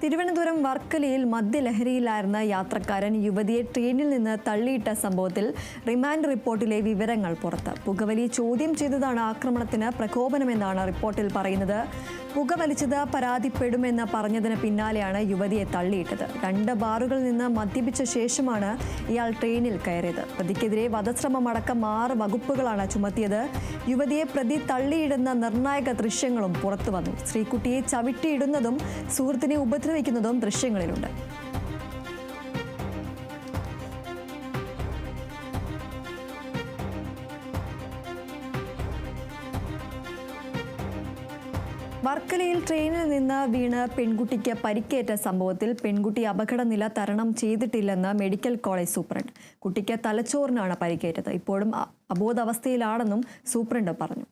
തിരുവനന്തപുരം വർക്കലയിൽ മദ്യലഹരിയിലായിരുന്ന യാത്രക്കാരൻ യുവതിയെ ട്രെയിനിൽ നിന്ന് തള്ളിയിട്ട സംഭവത്തിൽ റിമാൻഡ് റിപ്പോർട്ടിലെ വിവരങ്ങൾ പുറത്ത്. പുകവലി ചോദ്യം ചെയ്തതാണ് ആക്രമണത്തിന് പ്രകോപനമെന്നാണ് റിപ്പോർട്ടിൽ പറയുന്നത്. പുകവലിച്ചത് പരാതിപ്പെടുമെന്ന് പറഞ്ഞതിന് പിന്നാലെയാണ് യുവതിയെ തള്ളിയിട്ടത്. രണ്ട് ബാറുകളിൽ നിന്ന് മദ്യപിച്ച ശേഷമാണ് ഇയാൾ ട്രെയിനിൽ കയറിയത്. പ്രതിക്കെതിരെ വധശ്രമമടക്കം ആറ് വകുപ്പുകളാണ് ചുമത്തിയത്. യുവതിയെ പ്രതി തള്ളിയിടുന്ന നിർണായക ദൃശ്യങ്ങളും പുറത്തു വന്നു. ശ്രീകുട്ടിയെ ചവിട്ടിയിടുന്നതും സുഹൃത്തിനെ ഉപദ്രവിക്കുന്നതും ദൃശ്യങ്ങളിലുണ്ട്. വർക്കലയിൽ ട്രെയിനിൽ നിന്ന് വീണ് പെൺകുട്ടിക്ക് പരിക്കേറ്റ സംഭവത്തിൽ പെൺകുട്ടി അപകടനില തരണം ചെയ്തിട്ടില്ലെന്ന് മെഡിക്കൽ കോളേജ് സൂപ്രണ്ട്. കുട്ടിക്ക് തലച്ചോറിനാണ് പരിക്കേറ്റത്. ഇപ്പോഴും അബോധാവസ്ഥയിലാണെന്നും സൂപ്രണ്ട് പറഞ്ഞു.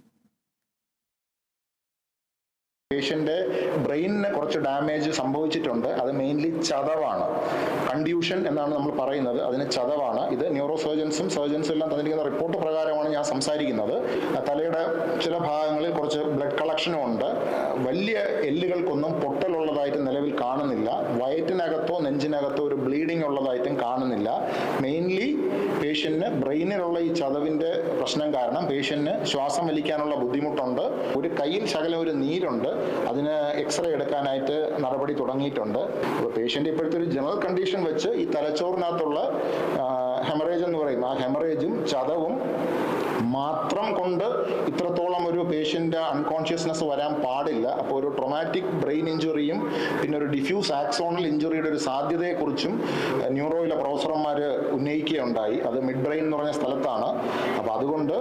പേഷ്യന്റെ ബ്രെയിനിന് കുറച്ച് ഡാമേജ് സംഭവിച്ചിട്ടുണ്ട്. അത് മെയിൻലി ചതവാണ്. കൺഡ്യൂഷൻ എന്നാണ് നമ്മൾ പറയുന്നത്. അതിന് ചതവാണ്. ഇത് ന്യൂറോ സർജൻസും സർജൻസും എല്ലാം തന്നിരിക്കുന്ന റിപ്പോർട്ട് പ്രകാരമാണ് ഞാൻ സംസാരിക്കുന്നത്. തലയുടെ ചില ഭാഗങ്ങളിൽ കുറച്ച് ബ്ലഡ് കളക്ഷനും ഉണ്ട്. വലിയ എല്ലുകൾക്കൊന്നും പൊട്ടലുള്ളതായിട്ട് നിലവിൽ കാണുന്നില്ല. വയറ്റിനകത്തോ നെഞ്ചിനകത്തോ ഒരു ബ്ലീഡിംഗ് ഉള്ളതായിട്ടും കാണുന്നില്ല. മെയിൻലി പേഷ്യന്റിന് ബ്രെയിനിലുള്ള ഈ ചതവിന്റെ പ്രശ്നം കാരണം പേഷ്യന്റിന് ശ്വാസം വലിക്കാനുള്ള ബുദ്ധിമുട്ടുണ്ട്. ഒരു കയ്യിൽ ശകലം ഒരു നീരുണ്ട്. അതിന് എക്സ്റേ എടുക്കാനായിട്ട് നടപടി തുടങ്ങിയിട്ടുണ്ട്. അപ്പോൾ പേഷ്യന്റ് ഇപ്പോഴത്തെ ഒരു ജനറൽ കണ്ടീഷൻ വെച്ച് ഈ തലച്ചോറിനകത്തുള്ള ഹെമറേജ് എന്ന് പറയും. ആ ഹെമറേജും ചതവും മാത്രം കൊണ്ട് ഇത്രത്തോളം ഒരു പേഷ്യന്റ് അൺകോൺഷ്യസ്നെസ് വരാൻ പാടില്ല. അപ്പോൾ ഒരു ട്രൊമാറ്റിക് ബ്രെയിൻ ഇഞ്ചുറിയും പിന്നെ ഒരു ഡിഫ്യൂസ് ആക്സോണൽ ഇഞ്ചുറിയുടെ ഒരു സാധ്യതയെക്കുറിച്ചും ന്യൂറോയിലെ പ്രൊഫസർമാർ ഉന്നയിക്കുകയുണ്ടായി. അത് മിഡ് ബ്രെയിൻ എന്ന് പറഞ്ഞ സ്ഥലത്താണ്. അപ്പോൾ അതുകൊണ്ട്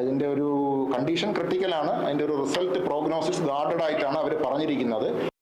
അതിന്റെ ഒരു കണ്ടീഷൻ ക്രിട്ടിക്കലാണ് അതിന്റെ ഒരു റിസൾട്ട് പ്രോഗ്നോസിസ് ഗാർഡഡ് ആയിട്ടാണ് അവർ പറഞ്ഞിരിക്കുന്നത്.